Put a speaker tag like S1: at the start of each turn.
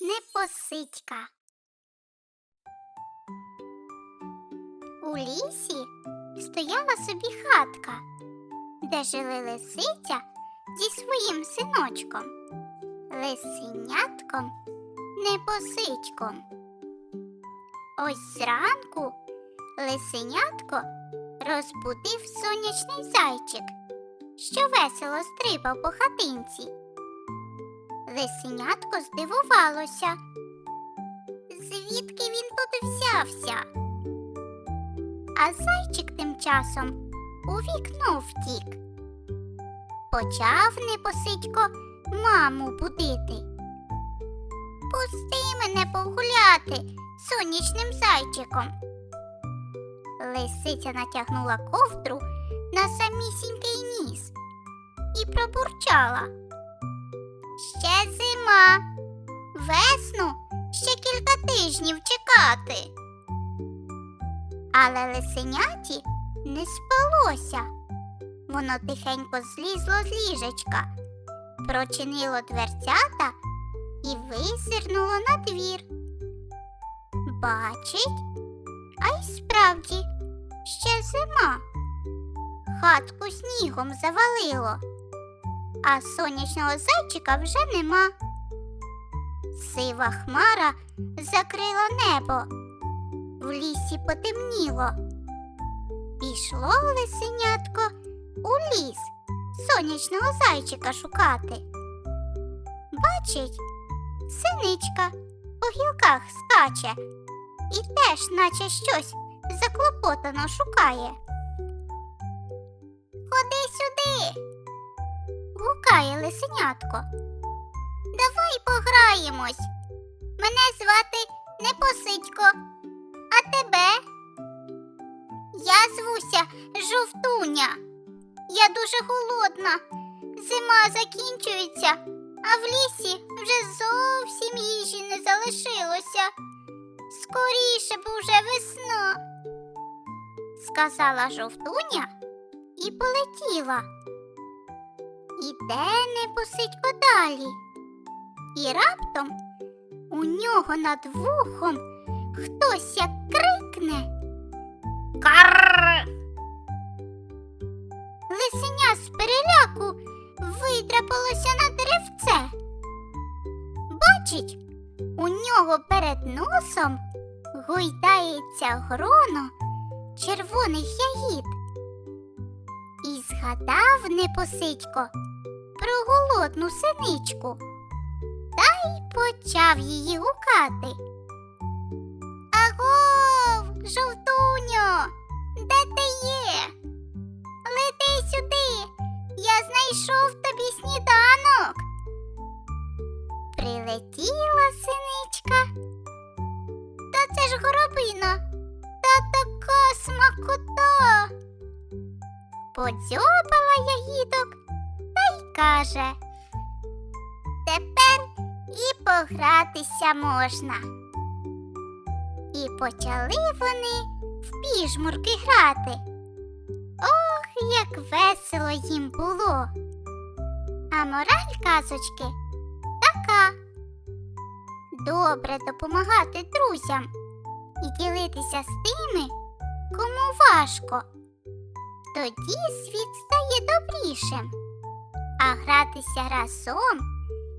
S1: Непосидька. У лісі стояла собі хатка, де жили лисиця зі своїм синочком, лисенятком Непосидьком. Ось зранку лисенятко розбудив сонячний зайчик, що весело стрибав по хатинці. Лисенятко здивувалося. Звідки він тут взявся? А зайчик тим часом у вікно втік. Почав непосидько маму будити. Пусти мене погуляти сонячним зайчиком. Лисиця натягнула ковдру на самісінький ніс і пробурчала. Ще зима. Весну ще кілька тижнів чекати. Але лисеняті не спалося. Воно тихенько злізло з ліжечка, прочинило дверцята і визирнуло на двір. Бачить, а й справді ще зима. Хатку снігом завалило а сонячного зайчика вже нема. Сива хмара закрила небо, в лісі потемніло. Пішло лисенятко у ліс сонячного зайчика шукати. Бачить, синичка по гілках скаче і теж, наче щось заклопотано шукає. Ходи сюди гукає лисенятко. Давай пограємось. Мене звати Непосидько, а тебе? Я звуся Жовтуня. Я дуже голодна. Зима закінчується, а в лісі вже зовсім їжі не залишилося. Скоріше б уже весна, сказала жовтуня і полетіла. Іде непосидько далі. І раптом у нього над вухом хтось як крикне. Карр. Лисеня з переляку видрапалося на деревце. Бачить, у нього перед носом гойдається гроно червоних ягід. І згадав непосидько голодну синичку та й почав її гукати. Агов, жовтуньо, де ти є? Лети сюди, я знайшов тобі сніданок. Прилетіла синичка. Та це ж горобина, та така смакота подзьобала ягідок та й каже. Погратися можна. І почали вони в піжмурки грати. Ох, як весело їм було. А мораль казочки така. Добре допомагати друзям і ділитися з тими, кому важко. Тоді світ стає добрішим, а гратися разом